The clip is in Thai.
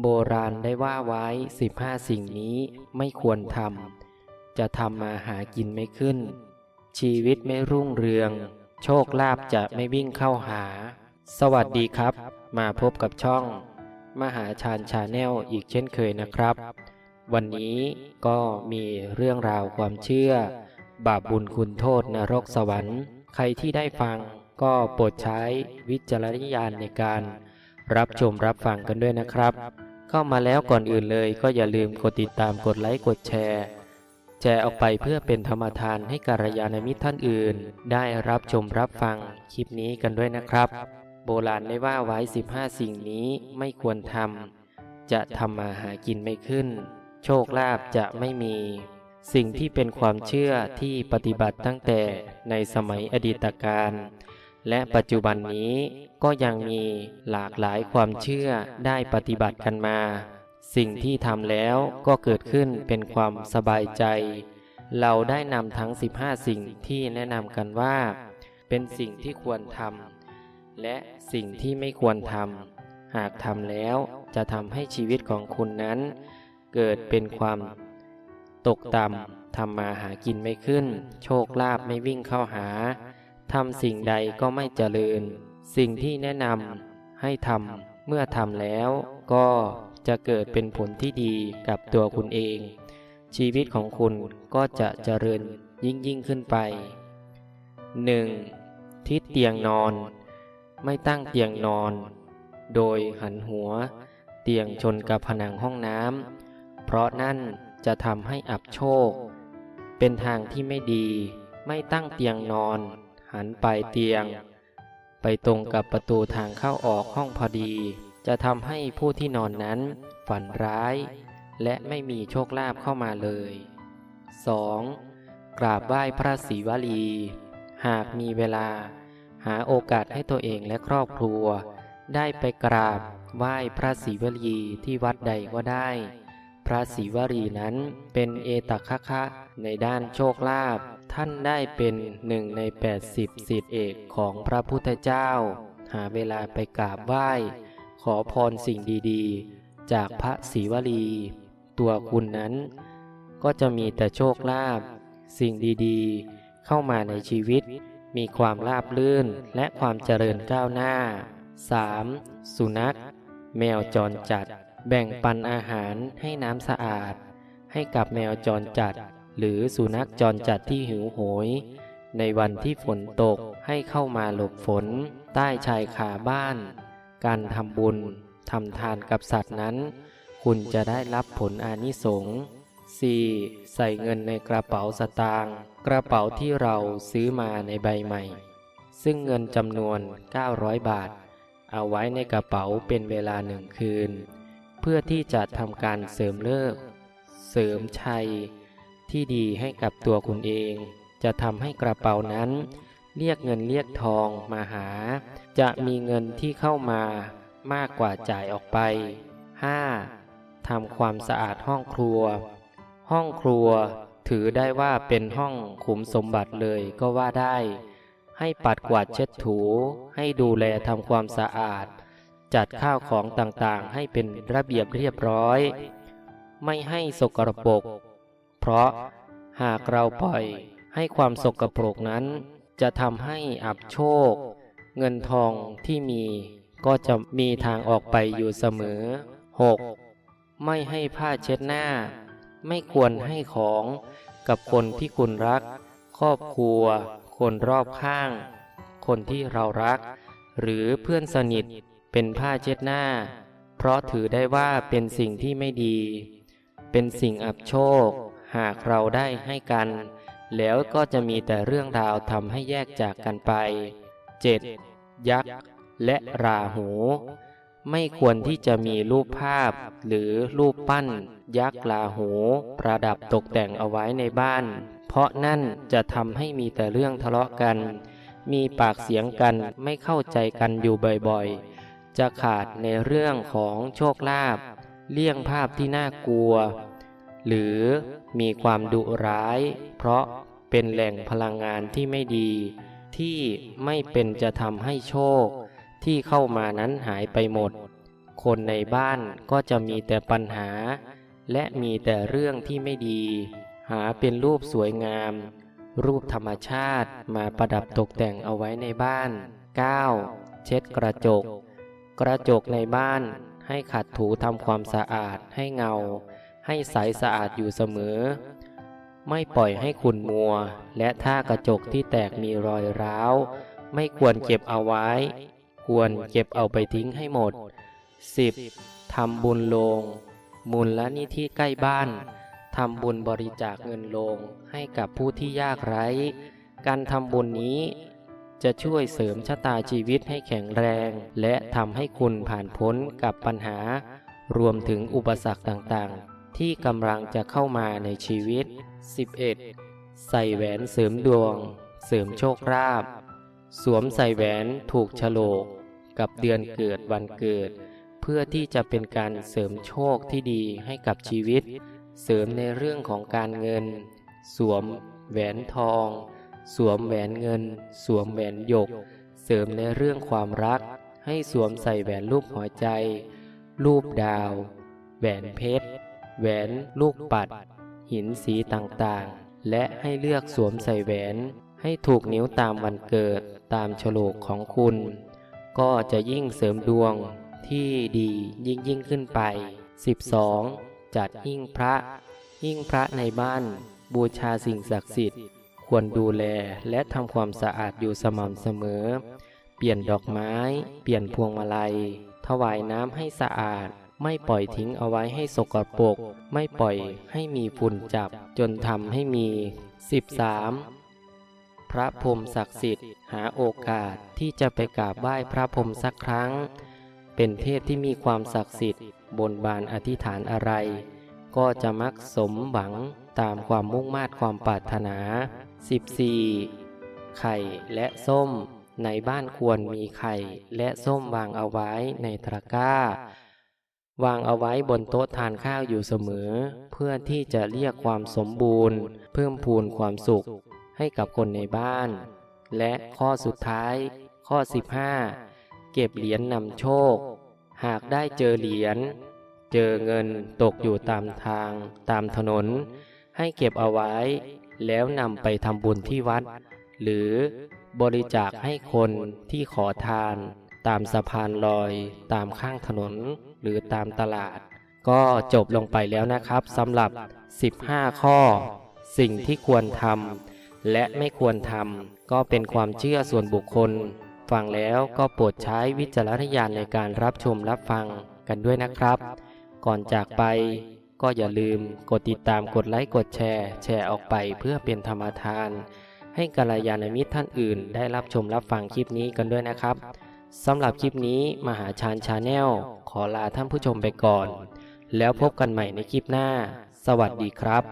โบราณได้ว่าไว้สิบห้าสิ่งนี้ไม่ควรทำ จะทำมาหากินไม่ขึ้น ชีวิตไม่รุ่งเรือง โชคลาภจะไม่วิ่งเข้าหา สวัสดีครับ มาพบกับช่อง มหาชาญชาแนลอีกเช่นเคยนะครับ วันนี้ก็มีเรื่องราวความเชื่อ บาปบุญคุณโทษนรกสวรรค์ ใครที่ได้ฟังก็โปรดใช้วิจารณญาณในการรับชมรับฟังกันด้วยนะครับ เข้ามาแล้วก่อนอื่นเลยก็อย่าลืมกดติดตามกดไลค์กดแชร์ แชร์ออกไปเพื่อเป็นธรรมทานให้กัลยาณมิตรท่านอื่น ได้รับชมรับฟังคลิปนี้กันด้วยนะครับ โบราณได้ว่าไว้ 15 สิ่งนี้ไม่ควรทำจะทำมาหากินไม่ขึ้น โชคลาภจะไม่มี สิ่งที่เป็นความเชื่อที่ปฏิบัติตั้งแต่ในสมัยอดีตการ และปัจจุบันนี้ก็ยังมีหลากหลายความเชื่อได้ปฏิบัติกันมา สิ่งที่ทำแล้วก็เกิดขึ้นเป็นความสบายใจ เราได้นำทั้ง 15 สิ่งที่แนะนำกันว่า เป็นสิ่งที่ควรทำและสิ่งที่ไม่ควรทำหากทำแล้วจะทำให้ชีวิตของคุณนั้น เกิดเป็นความตกต่ำทำมาหากินไม่ขึ้น โชคลาภไม่วิ่งเข้าหา ทำสิ่งใดก็ไม่เจริญ สิ่งที่แนะนำให้ทำเมื่อทำแล้วก็จะเกิดเป็นผลที่ดีกับตัวคุณเอง ชีวิตของคุณก็จะเจริญยิ่งยิ่งขึ้นไป 1. ทิศเตียงนอน ไม่ตั้งเตียงนอน โดยหันหัว เตียงชนกับผนังห้องน้ำเพราะนั่นจะทำให้อับโชค เป็นทางที่ไม่ดี ไม่ตั้งเตียงนอน หันปลายเตียง ไปตรงกับประตูทางเข้าออกห้องพอดี จะทำให้ผู้ที่นอนนั้น ฝันร้าย และไม่มีโชคลาภเข้ามาเลย 2. กราบไหว้พระศรีวลี หากมีเวลา หาโอกาสให้ตัวเองและครอบครัว ได้ไปกราบไหว้พระศรีวลีที่วัดใดก็ได้ พระศรีวลีนั้นเป็นเอตัคคะคะในด้านโชคลาภท่านได้เป็นหนึ่งใน 80สิทธิเอกของพระพุทธเจ้า หาเวลาไปกราบไหว้ ขอพรสิ่งดีๆ จากพระศรีวลี ตัวคุณนั้น ก็จะมีแต่โชคลาภสิ่งดีๆ เข้ามาในชีวิต มีความราบรื่นและความเจริญก้าวหน้า 3. สุนัข แมวจรจัด แบ่งปันอาหารให้น้ำสะอาด ให้กับแมวจรจัด หรือสุนัขจรจัดที่หิวโหย ในวันที่ฝนตกให้เข้ามาหลบฝน ใต้ชายคาบ้าน การทำบุญทำทานกับสัตว์นั้น คุณจะได้รับผลอานิสงส์ 4. ใส่เงินในกระเป๋าสตางค์กระเป๋าที่เราซื้อมาในใบใหม่ ซึ่งเงินจำนวน 900 บาท เอาไว้ในกระเป๋าเป็นเวลาหนึ่งคืน เพื่อที่จะทำการเสริมเลิก เสริมชัย ที่ดีให้กับตัวคุณเอง จะทำให้กระเป๋านั้น เรียกเงินเรียกทองมาหา จะมีเงินที่เข้ามามากกว่าจ่ายออกไป 5. ทำความสะอาดห้องครัว ห้องครัวถือได้ว่าเป็นห้องขุมสมบัติเลยก็ว่าได้ ให้ปัดกวาดเช็ดถู ให้ดูแลทำความสะอาด จัดข้าวของต่างๆ ให้เป็นระเบียบเรียบร้อย ไม่ให้สกรปรก เพราะหากเราปล่อยให้ความสกปรกนั้น จะทำให้อับโชค เงินทองที่มีก็จะมีทางออกไปอยู่เสมอ 6. ไม่ให้ผ้าเช็ดหน้า ไม่ควรให้ของกับคนที่คุณรัก ครอบครัว คนรอบข้าง คนที่เรารัก หรือเพื่อนสนิท เป็นผ้าเช็ดหน้า เพราะถือได้ว่าเป็นสิ่งที่ไม่ดี เป็นสิ่งอับโชค หากเราได้ให้กัน แล้วก็จะมีแต่เรื่องราวทำให้แยกจากกันไป 7. ยักษ์ และราหู ไม่ควรที่จะมีรูปภาพ หรือรูปปั้น ยักษ์ราหู ประดับตกแต่งเอาไว้ในบ้าน เพราะนั่นจะทำให้มีแต่เรื่องทะเลาะกัน มีปากเสียงกันไม่เข้าใจกันอยู่บ่อยๆ จะขาดในเรื่องของโชคลาภเลี่ยงภาพที่น่ากลัว หรือมีความดุร้าย เพราะเป็นแหล่งพลังงานที่ไม่ดี ที่ไม่เป็นจะทำให้โชค ที่เข้ามานั้นหายไปหมด คนในบ้านก็จะมีแต่ปัญหา และมีแต่เรื่องที่ไม่ดี หาเป็นรูปสวยงาม รูปธรรมชาติมาประดับตกแต่งเอาไว้ในบ้าน 9. เช็ดกระจก กระจกในบ้านให้ขัดถูทำความสะอาดให้เงา ให้ใสสะอาดอยู่เสมอ ไม่ปล่อยให้ขุ่นมัว และถ้ากระจกที่แตกมีรอยร้าว ไม่ควรเก็บเอาไว้ ควรเก็บเอาไปทิ้งให้หมด 10. ทำบุญโลง มูลละนิธิใกล้บ้านทำบุญบริจาคเงินโลงให้กับผู้ที่ยากไร้ การทำบุญนี้ จะช่วยเสริมชะตาชีวิตให้แข็งแรง และทำให้คุณผ่านพ้นกับปัญหา รวมถึงอุปสรรคต่างๆ ที่กำลังจะเข้ามาในชีวิต 11. ใส่แหวนเสริมดวง เสริมโชคลาภสวมใส่แหวนถูกฉลก กับเดือนเกิดวันเกิด เพื่อที่จะเป็นการเสริมโชคที่ดีให้กับชีวิต เสริมในเรื่องของการเงิน สวม แหวนทอง สวมแหวนเงิน สวมแหวนหยก เสริมในเรื่องความรัก ให้สวมใส่แหวนรูปหัวใจ รูปดาว แหวนเพชร แหวนลูกปัด หินสีต่างๆ และให้เลือกสวมใส่แหวน ให้ถูกนิ้วตามวันเกิดตามโฉลกของคุณ ก็จะยิ่งเสริมดวงที่ดียิ่งยิ่งขึ้นไป 12. จัดหิ้งพระหิ้งพระในบ้าน บูชาสิ่งศักดิ์สิทธิ์ ควรดูแลและทำความสะอาดอยู่สม่ำเสมอ เปลี่ยนดอกไม้ เปลี่ยนพวงมาลัย ถวายน้ำให้สะอาด ไม่ปล่อยทิ้งเอาไว้ให้สกปรก ไม่ปล่อยให้มีฝุ่นจับจนทำให้มี 13. พระพรหมศักดิ์สิทธิ์ หาโอกาสที่จะไปกราบไหว้พระพรหมสักครั้ง เป็นเทพที่มีความศักดิ์สิทธิ์ บนบานอธิษฐานอะไร ก็จะมักสมหวังตามความมุ่งมา่ความปรารถนา 14. ไข่และส้ม ในบ้านควรมีไข่และส้มวางเอาไว้ในตะกร้า วางเอาไว้บนโต๊ะทานข้าวอยู่เสมอ เพื่อที่จะเรียกความสมบูรณ์ เพิ่มพูนความสุขให้กับคนในบ้าน และข้อสุดท้าย ข้อ 15 เก็บเหรียญนำโชค หากได้เจอเหรียญเจอเงินตกอยู่ตามทางตามถนน ให้เก็บเอาไว้ แล้วนำไปทำบุญที่วัด หรือบริจาคให้คนที่ขอทาน ตามสะพานลอย ตามข้างถนน หรือตามตลาด ก็จบลงไปแล้วนะครับสำหรับ 15 ข้อ สิ่งที่ควรทำและไม่ควรทำก็เป็นความเชื่อส่วนบุคคล ฟังแล้วก็โปรดใช้วิจารณญาณในการรับชมรับฟังกันด้วยนะครับ ก่อนจากไป ก็อย่าลืมกดติดตามกดไลค์กดแชร์ แชร์ออกไปเพื่อเป็นธรรมทาน ให้กัลยาณมิตรท่านอื่น ได้รับชมรับฟังคลิปนี้กันด้วยนะครับสำหรับคลิปนี้มหาชานชาแนลขอลาท่านผู้ชมไปก่อน แล้วพบกันใหม่ในคลิปหน้า สวัสดีครับ